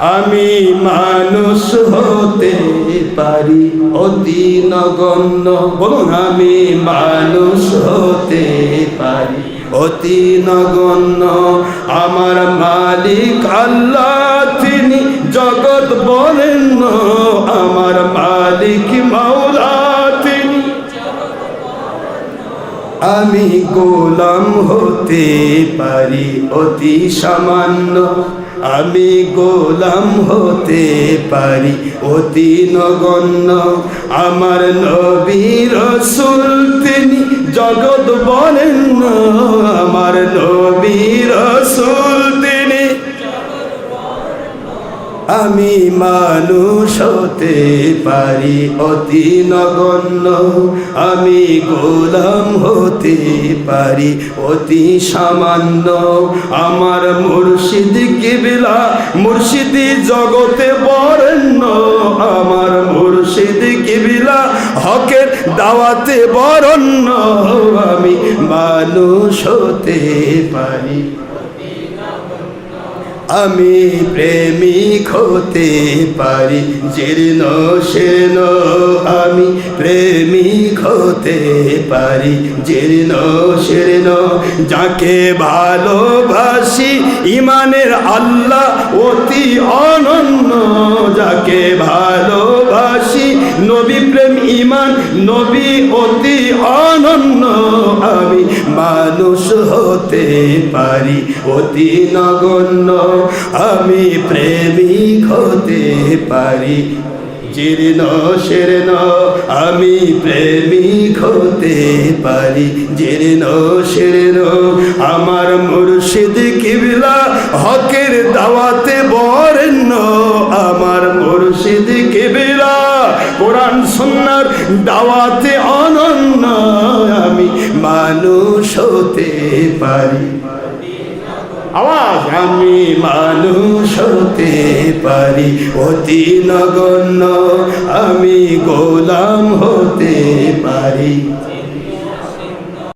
আমি মানুষ হতে পারি অতি নগণ্য বলুন, আমি মানুষ হতে পারি অতি নগণ্য আমার মালিক আল্লাহ, তিনি জগৎ বলেন আমার মালিক মাওলা, তিনি আমি গোলাম হতে পারি, অতি সামান্য। আমি গোলাম হতে পারি অতি নগণ্য। আমার নবীর সুলতিনি জগৎ আমি মানুষ হতে পারি, অতি নগণ্য। আমি গোলাম হতে পারি, অতি সামান্য। আমার মুর্শিদ কিবিলা, মুর্শিদি জগতে বরেণ্য। আমার মুর্শিদ কিবিলা, হকের দাওয়াতে বরণ্য। আমি মানুষ হতে পারি। আমি প্রেমিক হতে পারি, জীর্ণ, শীর্ণ। আমি প্রেমিক হতে পারি, জীর্ণ, শীর্ণ। যাকে ভালোবাসি, ইমানের আল্লাহ অতি অনন্য। যাকে ভালোবাসি, নবী প্রেম, ইমান, নবী অতি অনন্য। আমি মানুষ হতে পারি, অতি নগণ্য আমি প্রেমিক হতে পারি। জীর্ণ, শীর্ণ আমি প্রেমিক হতে পারি। জীর্ণ, শীর্ণ আমার মুর্শিদ কিবলা হকের দাওয়াতে বরেণ্য। আমার মুর্শিদ সুন্নার দাওয়াতে অনন্য আমি মানুষ হতে পারি। আওয়াজ, আমি মানুষ হতে পারি। অতি নগণ্য আমি গোলাম হতে পারি।